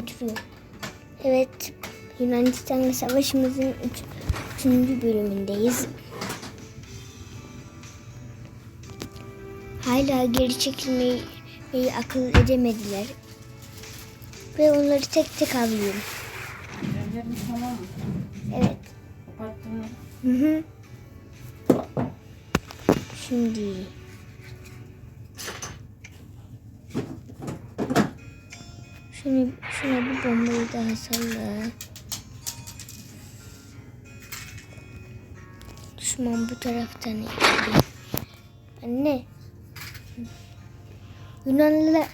götürüyor. Evet, Yunanistan'la savaşımızın üç, üçüncü bölümündeyiz. Hala geri çekilmeyi meyi akıl edemediler. Ve onları tek tek tamam mı? Evet. Kapattın mı? Hı hı. Şimdi şunu şuna bir bombayı daha salla. Düşman bu taraftan geliyor. Anne. Yunanlılar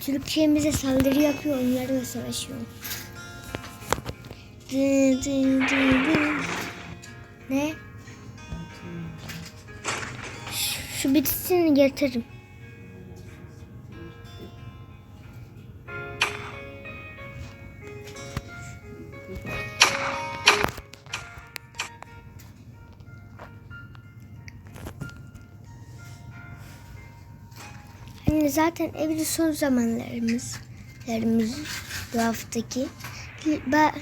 Türkiye'mize saldırı yapıyor. Onlarla savaşıyor. Dı dı dı dı. Ne? Şu bitsin getiririm. Anne zaten evde son zamanlarımız, zamanlarımız bu haftaki. Ba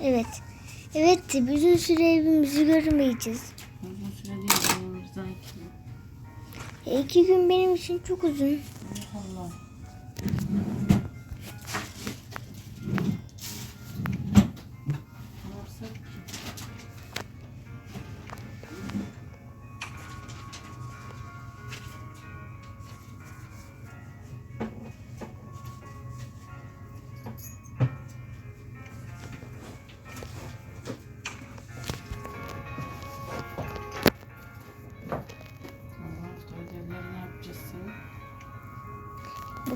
evet. Evet, bütün süre evimizi görmeyeceğiz. Uzun süre değil. İki. E, iki gün benim için çok uzun. Allah.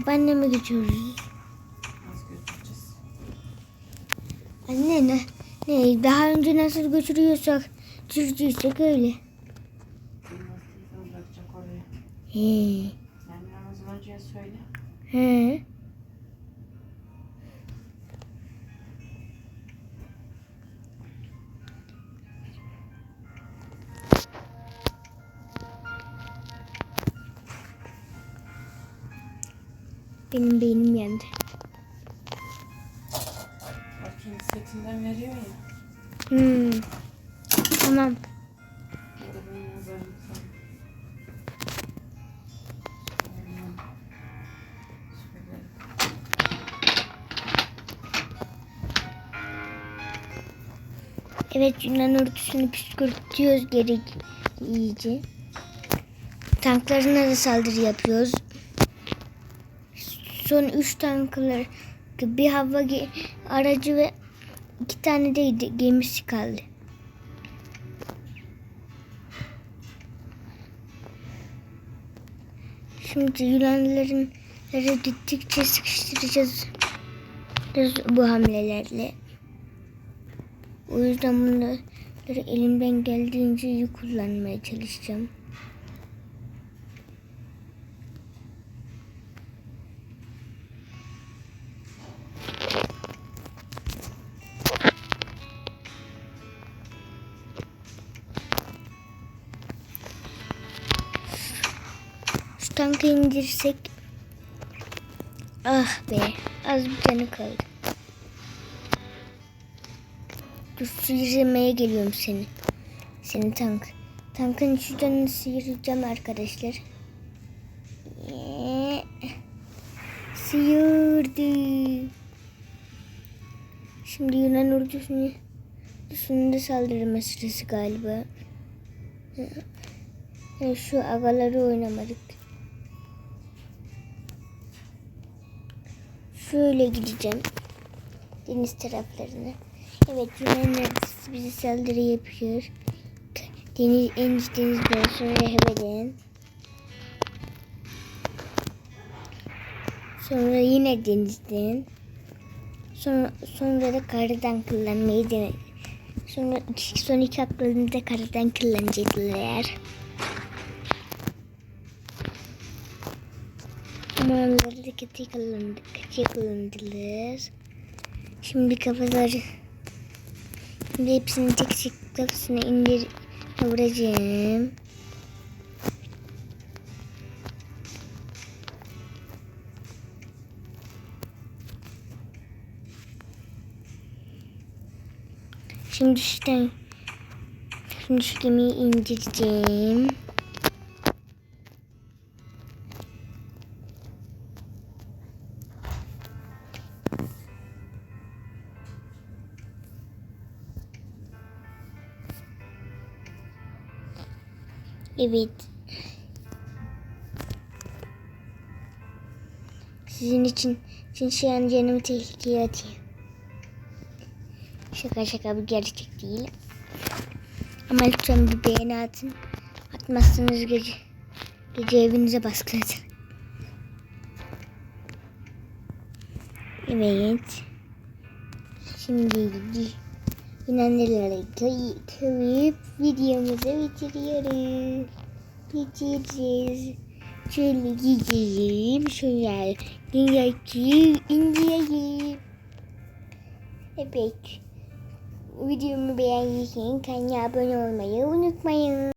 Babaanneme götüreceğiz? Anne ne? Ne? Daha önce nasıl götürüyorsak, götürdüysek öyle. He. He. Benim beynim yandı. Bakayım setinden veriyor ya. Hmm. Tamam. Ben yazarım sana. Evet Yunan ordusunu püskürtüyoruz gerek iyice. Tanklarına da saldırı yapıyoruz. Son üç tanklar bir hava aracı ve iki tane de gemisi kaldı. Şimdi Yunanlıların gittikçe sıkıştıracağız bu hamlelerle. O yüzden bunları elimden geldiğince iyi kullanmaya çalışacağım. Tankı indirsek Ah be az bir tane kaldı. Dur sıyırmaya geliyorum seni. Seni tank. Tankın şu canını sıyıracağım arkadaşlar. Sıyırdı. Şimdi Yunan ordusunu ordusunda saldırma sırası galiba. Ee, Şu agaları oynamadık. Şöyle gideceğim. Deniz taraflarına. Evet Yunan ordusu bizi saldırı yapıyor. Deniz, en iç denizden sonra Hebe'den. Sonra yine denizden. Sonra, sonra da karadan kullanmayı dene. Sonra son iki haklarını da karadan kullanacaklar. Manları dikkatli kullandık. kullandılar. Şimdi kafaları Şimdi hepsini tek tek kafasına indir vuracağım. Şimdi şuradan şimdi şu gemiyi indireceğim. Evet. Sizin için, için şu an canımı tehlikeye atıyor. Şaka şaka bu gerçek değil. Ama lütfen bir beğeni atın. Atmazsanız gece, gece evinize baskın eder. Evet. Şimdi inanırları koyup videomuzu bitiriyoruz. Bitireceğiz. Şöyle gideyim. Şöyle dünyayı indireyim. Evet. Videomu beğendiyseniz kanala abone olmayı unutmayın.